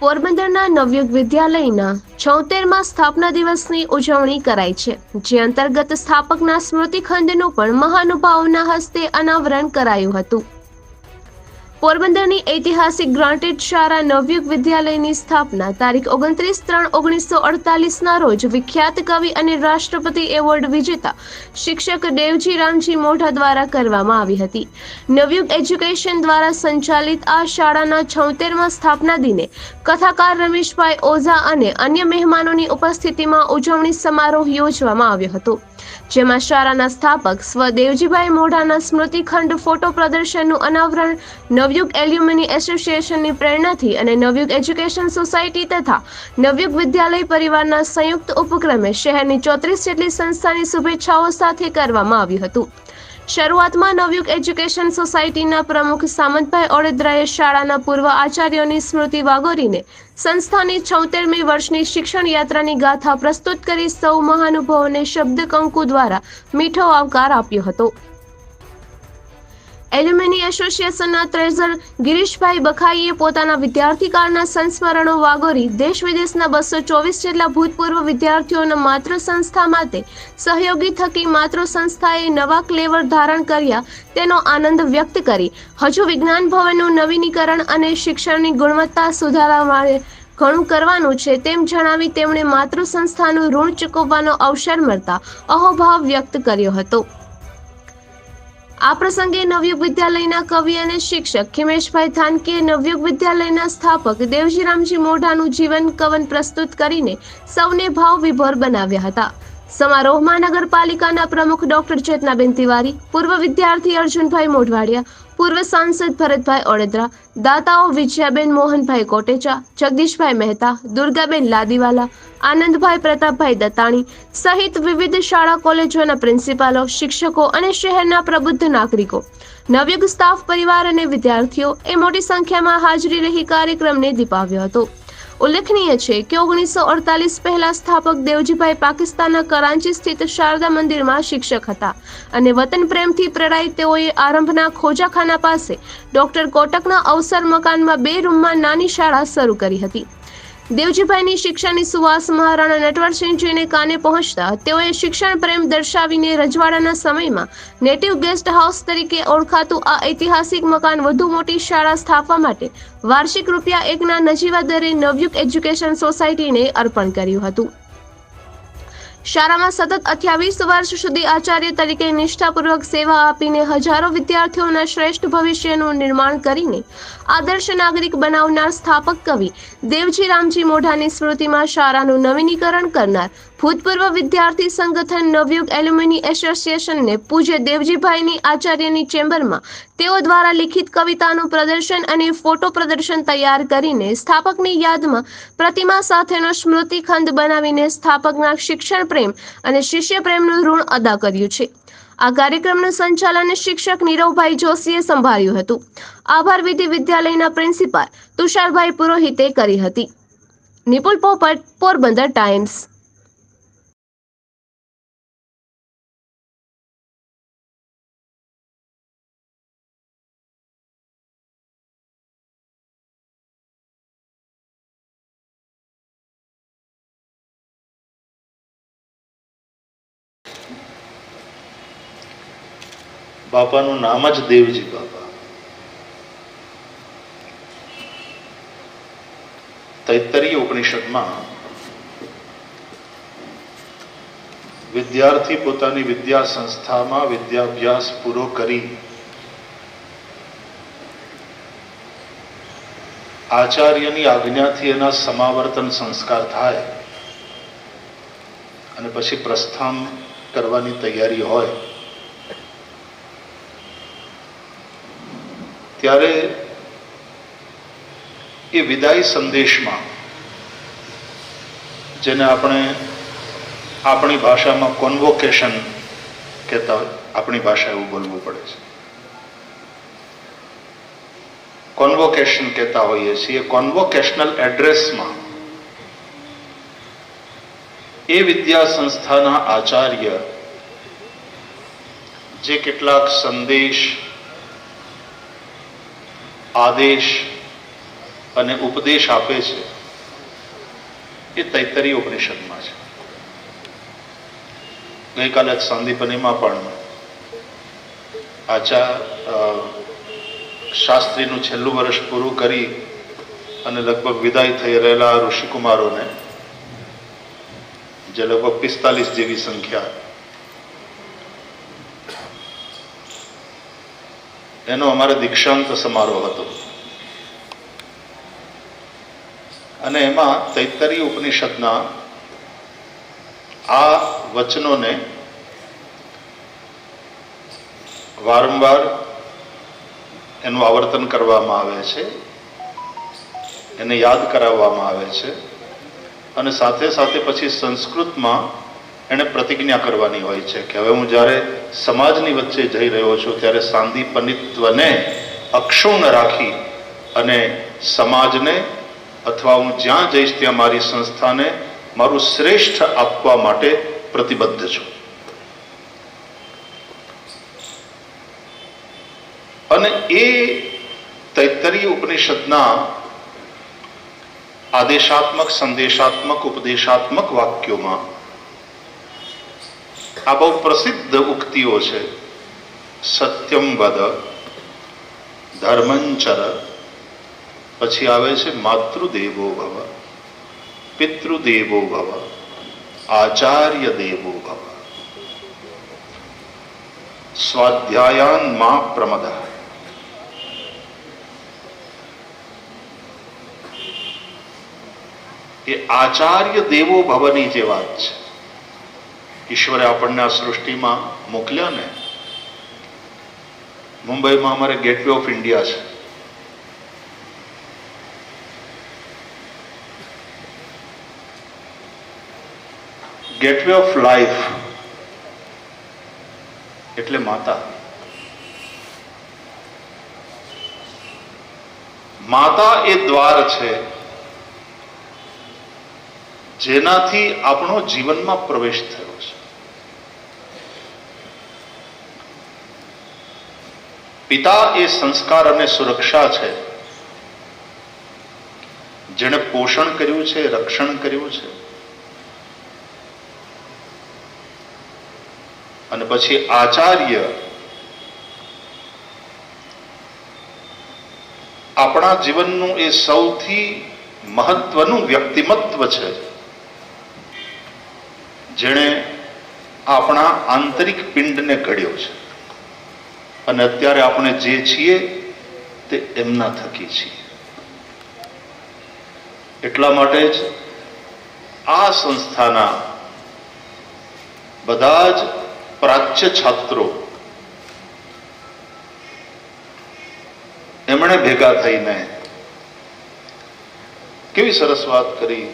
પોરબંદરના નવયુગ વિદ્યાલયના છોતેરમાં સ્થાપના દિવસની ઉજવણી કરાઈ છે, જે અંતર્ગત સ્થાપકના સ્મૃતિખંડનું પણ મહાનુભાવોના હસ્તે અનાવરણ કરાયું હતું. પોરબંદરની ઐતિહાસિક ગ્રાન્ટેડ શાળા નવયુગ વિદ્યાલયની સ્થાપના તારીખ ઓગણત્રીસ ત્રણ ઓગણીસો અડતાલીસના રોજ વિખ્યાત કવિ અને રાષ્ટ્રપતિ એવોર્ડ વિજેતા શિક્ષક દેવજી રામજી મોઢા દ્વારા કરવામાં આવી હતી. નવયુગ એજ્યુકેશન દ્વારા સંચાલિત આ શાળાના છોતેરમાં સ્થાપના દિને કથાકાર રમેશભાઈ ઓઝા અને અન્ય મહેમાનોની ઉપસ્થિતિમાં ઉજવણી સમારોહ યોજવામાં આવ્યો હતો. જેમાં શાળાના સ્થાપક સ્વ દેવજીભાઈ મોઢાના સ્મૃતિખંડ ફોટો પ્રદર્શનનું અનાવરણ, નવયુગ એલ્યુમિની એસોસિએશનની પ્રેરણાથી અને નવયુગ એજ્યુકેશન સોસાયટી તથા નવયુગ વિદ્યાલય પરિવારના સંયુક્ત ઉપક્રમે શહેરની ચોત્રીસ જેટલી સંસ્થાની શુભેચ્છાઓ સાથે કરવામાં આવ્યું હતું. શરૂઆતમાં નવયુગ એજ્યુકેશન સોસાયટીના પ્રમુખ સામંતભાઈ ઓડેદરાએ શાળાના પૂર્વ આચાર્યોની સ્મૃતિ વાગોરીને સંસ્થાની છોતેરમી વર્ષની શિક્ષણ યાત્રાની ગાથા પ્રસ્તુત કરી સૌ મહાનુભાવોને શબ્દ કંકુ દ્વારા મીઠો આવકાર આપ્યો હતો. એલ્યુમિની એસોસિએશનના ટ્રેઝર ગિરીશભાઈ બખાઈએ પોતાના વિદ્યાર્થી કાળના સંસ્મરણો વાગોરી દેશ વિદેશના બસો ચોવીસ જેટલા ભૂતપૂર્વ વિદ્યાર્થીઓના માત્ર સંસ્થા માટે સહયોગી થકી માત્ર સંસ્થાએ નવા ક્લેવર ધારણ કર્યા તેનો આનંદ વ્યક્ત કરી. હજુ વિજ્ઞાન ભવનનું નવીનીકરણ અને શિક્ષણની ગુણવત્તા સુધારવા માટે ઘણું કરવાનું છે તેમ જણાવી તેમણે માતૃ સંસ્થાનું ઋણ ચૂકવવાનો અવસર મળતા અહોભાવ વ્યક્ત કર્યો હતો. આ પ્રસંગે નવયુગ વિદ્યાલયના કવિ અને શિક્ષક ખિમેશભાઈ થાનકીએ નવયુગ વિદ્યાલયના સ્થાપક દેવજીરામજી મોઢાનું જીવન કવન પ્રસ્તુત કરીને સૌને ભાવ વિભોર બનાવ્યા હતા. સમારોહમાં નગરપાલિકાના પ્રમુખ ડોક્ટર ચેતનાબેન તિવારી, પૂર્વ વિદ્યાર્થી અર્જુનભાઈ મોઢવાડિયા, પૂર્વ સાંસદ ભરતભાઈ ઓડેદરા, દાતાઓ વિજયાબેન મોહનભાઈ કોટેચા, જગદીશભાઈ મહેતા, દુર્ગાબેન લાદીવાલા, આનંદભાઈ પ્રતાપભાઈ દત્તાણી સહિત વિવિધ શાળા કોલેજોના પ્રિન્સિપાલો, શિક્ષકો અને શહેરના પ્રબુદ્ધ નાગરિકો. નવયુગ સ્ટાફ પરિવાર અને વિદ્યાર્થીઓ એ મોટી સંખ્યામાં હાજરી રહી કાર્યક્રમને દીપાવ્યો હતો. ઉલ્લેખનીય છે કે ઓગણીસો અડતાલીસ પહેલા સ્થાપક દેવજીભાઈ પાકિસ્તાનના કરાંચી સ્થિત શારદા મંદિરમાં શિક્ષક હતા અને વતન પ્રેમથી પ્રેરાઈ તેઓએ આરંભના ખોજાખાના પાસે ડોક્ટર કોટકના અવસર મકાનમાં બે રૂમમાં નાની શાળા શરૂ કરી હતી. દેવજીભાઈની શિક્ષણની સુવાસ મહારાણા નટવરસિંહજીને કાને પહોંચતા તેઓએ શિક્ષણ પ્રેમ દર્શાવીને રજવાડાના સમયમાં નેટિવ ગેસ્ટ હાઉસ તરીકે ઓળખાતું આ ઐતિહાસિક મકાન વધુ મોટી શાળા સ્થાપવા માટે વાર્ષિક રૂપિયા એકના નજીવા દરે નવયુગ એજ્યુકેશન સોસાયટીને અર્પણ કર્યું હતું. શાળામાં સતત અઠ્યાવીસ વર્ષ સુધી આચાર્ય તરીકે નિષ્ઠાપૂર્વક સેવા આપીને હજારો વિદ્યાર્થીઓના શ્રેષ્ઠ ભવિષ્યનું નિર્માણ કરીને આદર્શ નાગરિક બનાવનાર સ્થાપક કવિ દેવજી રામજી મોઢાની સ્મૃતિમાં શાળાનું નવીનીકરણ કરનાર ભૂતપૂર્વ વિદ્યાર્થી સંગઠન નવયુગ એલ્યુમિની એસોસિએશનને પૂજ્ય દેવજીભાઈની આચાર્યની ચેમ્બરમાં તેઓ દ્વારા લિખિત કવિતાનું પ્રદર્શન અને ફોટો પ્રદર્શન તૈયાર કરીને સ્થાપકની યાદમાં પ્રતિમા સાથેનો સ્મૃતિખંડ બનાવીને સ્થાપકના શિક્ષણ પ્રેમ અને શિષ્ય પ્રેમનું ઋણ અદા કર્યું છે. આ કાર્યક્રમનું સંચાલન શિક્ષક નીરવભાઈ જોશીએ સંભાળ્યું હતું. આભાર વિધિ વિદ્યાલયના પ્રિન્સિપાલ તુષારભાઈ પુરોહિતે કરી હતી. નિપુલ પોપટ, પોરબંદર ટાઈમ્સ. બાપાનું નામ જ દેવજી બાપા. તૈતરીય ઉપનિષદમાં વિદ્યાર્થી પોતાની વિદ્યા સંસ્થામાં વિદ્યાભ્યાસ પૂરો કરી આચાર્યની આજ્ઞાથી એના સમાવર્તન સંસ્કાર થાય અને પછી પ્રસ્થાન કરવાની તૈયારી હોય ત્યારે એ વિદાય સંદેશમાં, જેને આપણે આપણી ભાષામાં કોન્વોકેશન કહેતા હોય, આપણી ભાષા એવું બોલવું પડે છે. કોન્વોકેશન કહેતા હોઈએ છીએ કોન્વોકેશનલ એડ્રેસમાં એ વિદ્યા સંસ્થાના આચાર્ય જે કેટલાક સંદેશ આદેશ અને ઉપદેશ આપે છે એ તૈતરી ઉપનિષદમાં છે. ગઈકાલે સાંદીપનીમાં પણ આચા શાસ્ત્રીનું છેલ્લું વર્ષ પૂરું કરી અને લગભગ વિદાય થઈ રહેલા ઋષિકુમારોને જે લગભગ પિસ્તાલીસ જેવી સંખ્યા એનો અમારે દીક્ષાંત સમારોહ હતો. અને એમાં તૈતરી ઉપનિષદના આ વચનોને વારંવાર એનું આવર્તન કરવામાં આવે છે, એને યાદ કરાવવામાં આવે છે અને સાથે સાથે પછી સંસ્કૃતમાં એને પ્રતિજ્ઞા કરવાની હોય છે કે હવે હું જ્યારે સમાજની વચ્ચે જઈ રહ્યો છું, ત્યારે સાંદીપનિત્વને અક્ષુણ રાખી અને સમાજને અથવા હું જ્યાં જઈશ ત્યાં મારી સંસ્થાને મારું શ્રેષ્ઠ આપવા માટે પ્રતિબદ્ધ છું. અને એ તૈતરી ઉપનિષદના આદેશાત્મક, સંદેશાત્મક, ઉપદેશાત્મક વાક્યોમાં આ બહુ પ્રસિદ્ધ ઉક્તિઓ છે. સત્યમ વદ, ધર્મંચર, પછી આવે છે માતૃદેવો ભવ, પિતૃદેવો ભવ, આચાર્ય દેવો ભવ. સ્વાધ્યાયાન મા પ્રમદ. એ આચાર્ય દેવો ભવની જે વાત છે. ઈશ્વરે આપણને આ સૃષ્ટિમાં મોકલ્યા ને? મુંબઈમાં અમારે ગેટવે ઓફ ઇન્ડિયા છે. ગેટવે ઓફ લાઈફ એટલે માતા. માતા એ દ્વાર છે જેનાથી આપણો જીવનમાં પ્રવેશ થયો છે પિતા એ સંસ્કાર અને સુરક્ષા છે. જેણે પોષણ કર્યું છે, રક્ષણ કર્યું છે. અને પછી આચાર્ય આપણા જીવનનું એ સૌથી મહત્વનું વ્યક્તિમત્વ છે. જેણે આપણા આંતરિક પિંડને ઘડ્યો છે. અને અત્યારે આપણે જે છીએ તે એમના થકી છીએ. એટલા માટે જ આ સંસ્થાના બધા જ પ્રાચ્ય છાત્રો એમણે ભેગા થઈને કેવી સરસ વાત કરી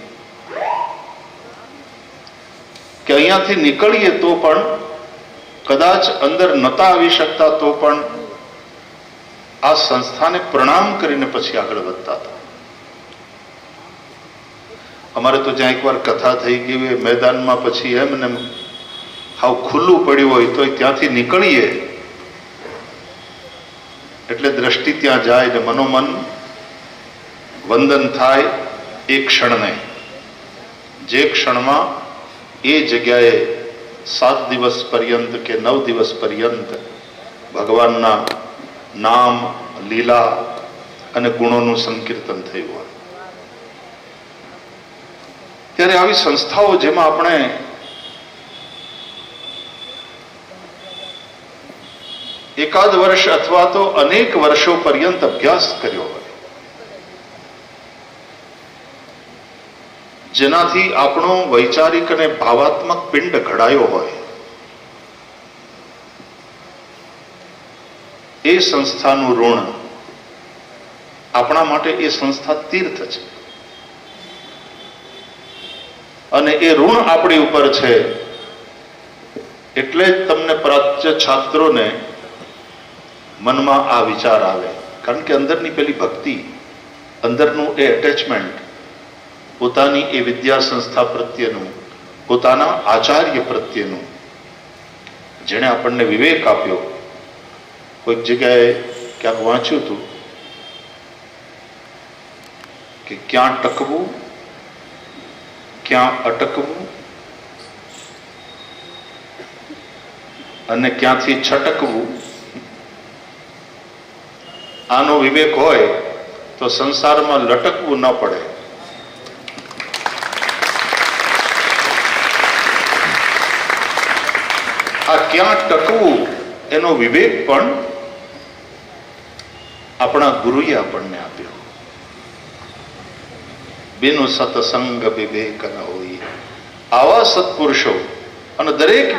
કે અહીંયાથી નીકળીએ તો પણ કદાચ અંદર નતા આવી શકતા તો પણ આ સંસ્થાને પ્રણામ કરીને પછી આગળ વધતા હતા. અમારે તો જ્યાં એકવાર કથા થઈ ગઈ હોય, મેદાનમાં પછી એમ ને હાવ ખુલ્લું પડ્યું હોય તો ત્યાંથી નીકળીએ. એટલે દ્રષ્ટિ ત્યાં જાય ને મનોમન વંદન થાય એ ક્ષણને. જે ક્ષણમાં એ જગ્યાએ સાત દિવસ પર્યંત કે નવ દિવસ પર્યંત ભગવાનના નામ, લીલા અને ગુણોનું સંકીર્તન થયું હોય. ત્યારે આવી સંસ્થાઓ જેમાં આપણે એકાદ વર્ષ અથવા તો અનેક વર્ષો પર્યંત અભ્યાસ કર્યો હોય જેનાથી આપણો વૈચારિક અને ભાવાત્મક પિંડ ઘડાયો હોય. એ સંસ્થાનું ઋણ આપણા માટે એ સંસ્થા તીર્થ છે. અને એ ઋણ આપણી ઉપર છે એટલે જ તમને પ્રાચ્ય છાત્રોને મનમાં આ વિચાર આવે. કારણ કે અંદરની પેલી ભક્તિ, અંદરનું એ એટેચમેન્ટ પોતાની એ વિદ્યા સંસ્થા પ્રત્યેનું, પોતાના આચાર્ય પ્રત્યેનું. જેણે આપણને વિવેક આપ્યો. કોઈક જગ્યાએ ક્યાંક વાંચ્યું હતું કે ક્યાં ટકવું, ક્યાં અટકવું અને ક્યાંથી છટકવું, આનો વિવેક હોય તો સંસારમાં લટકવું ન પડે આ ક્યાં ટકવું એનો વિવેક પણ આપણા ગુરુએ આપણને આપ્યો. બેનો સતસંગ વિવેક ન હોય. આવા સત્પુરુષો અને દરેક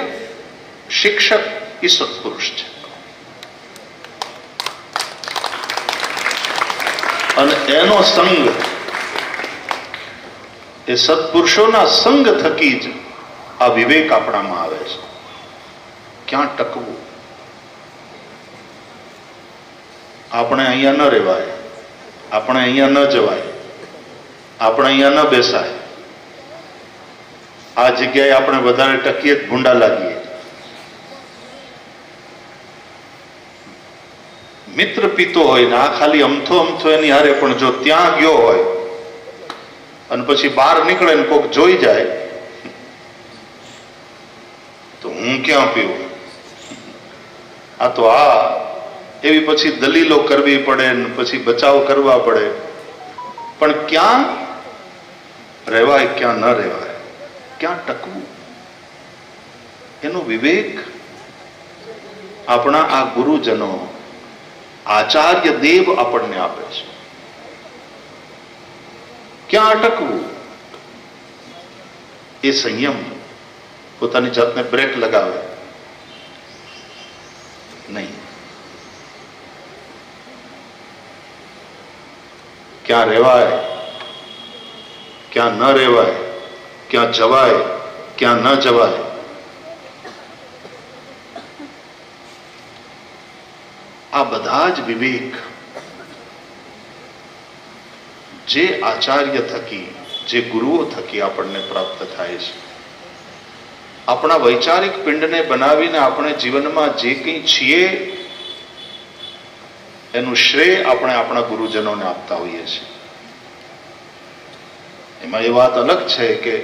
શિક્ષક એ સત્પુરુષ છે. અને એનો સંગ એ સત્પુરુષોના સંગ થકી જ આ વિવેક આપણામાં આવે છે. ક્યાં ટકવું? આપણે અહીંયા ન રહેવાય. આપણે અહીંયા ન જવાય. આપણે અહીંયા ન બેસાય. આ જગ્યાએ આપણે વધારે ટકીએ ભૂંડા લાગીએ. મિત્ર પીતો હોય ને આ ખાલી અમથો અમથો એની હારે, પણ જો ત્યાં ગયો હોય અને પછી બહાર નીકળે ને કોઈક જોઈ જાય, તો હું ક્યાં પીવું? આ તો આ એવી પછી દલીલો કરવી પડે પછી બચાવ કરવા પડે. પણ ક્યાં રહેવાય, ક્યાં ન રહેવાય? ક્યાં ટકવું? એનો વિવેક આપણા આ ગુરુજનો આચાર્ય દેવ આપણને આપે છે. ક્યાં અટકવું એ સંયમ પોતાની જાતને બ્રેક લગાવે. નહીં ક્યાં રહેવાય ક્યાં ન રહેવાય ક્યાં જવાય ક્યાં ન જવાય આ બધા જ વિવેક જે આચાર્ય થકી જે ગુરુઓ થકી આપણને પ્રાપ્ત થાય છે। આપણા વૈચારિક પિંડને બનાવીને આપણે જીવનમાં જે કંઈ છીએ, એનું શ્રેય આપણે આપણા ગુરુજનોને આપતા હોઈએ છીએ. એમાં એ વાત અલગ છે કે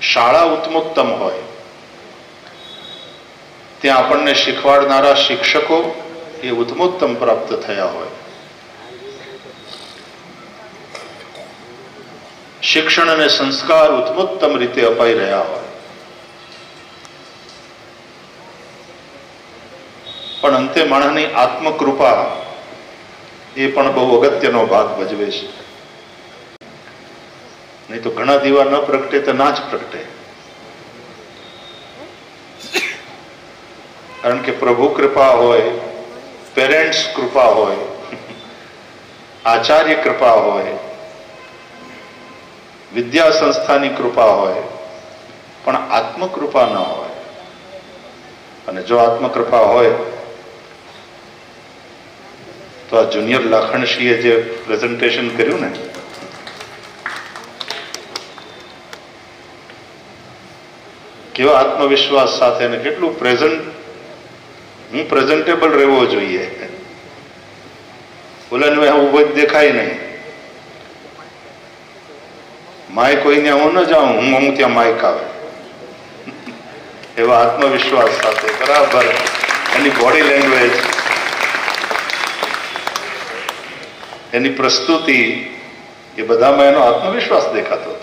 શાળા ઉત્તમોત્તમ હોય, ત્યાં આપણને શીખવાડનારા શિક્ષકો એ ઉત્તમોત્તમ પ્રાપ્ત થયા હોય. શિક્ષણ અને સંસ્કાર ઉત્તમોત્તમ રીતે અપાઈ રહ્યા હોય. પણ અંતે માણસની આત્મકૃપા એ પણ બહુ અગત્યનો ભાગ ભજવે છે. નહીં તો ઘણા દીવા ન પ્રગટે તો ના જ પ્રગટે. કારણ કે પ્રભુ કૃપા હોય, પેરેન્ટ્સ કૃપા હોય, આચાર્ય કૃપા હોય, વિદ્યા સંસ્થાની કૃપા હોય, પણ આત્મકૃપા ન હોય. અને જો આત્મકૃપા હોય તો આ જુનિયર લાખણસિંહે જે પ્રેઝન્ટેશન કર્યું ને, કેવા આત્મવિશ્વાસ સાથે ને કેટલું પ્રેઝન્ટ હું પ્રેઝન્ટેબલ રહેવો જોઈએ. બોલાને હું ઊભો દેખાય નહીં. માઇક હોય ને હું ન જાઉં, હું હું ત્યાં માઇક આવે. એવા આત્મવિશ્વાસ સાથે. બરાબર. એની બોડી લેંગ્વેજ એની પ્રસ્તુતિ એ બધામાં એનો આત્મવિશ્વાસ દેખાતો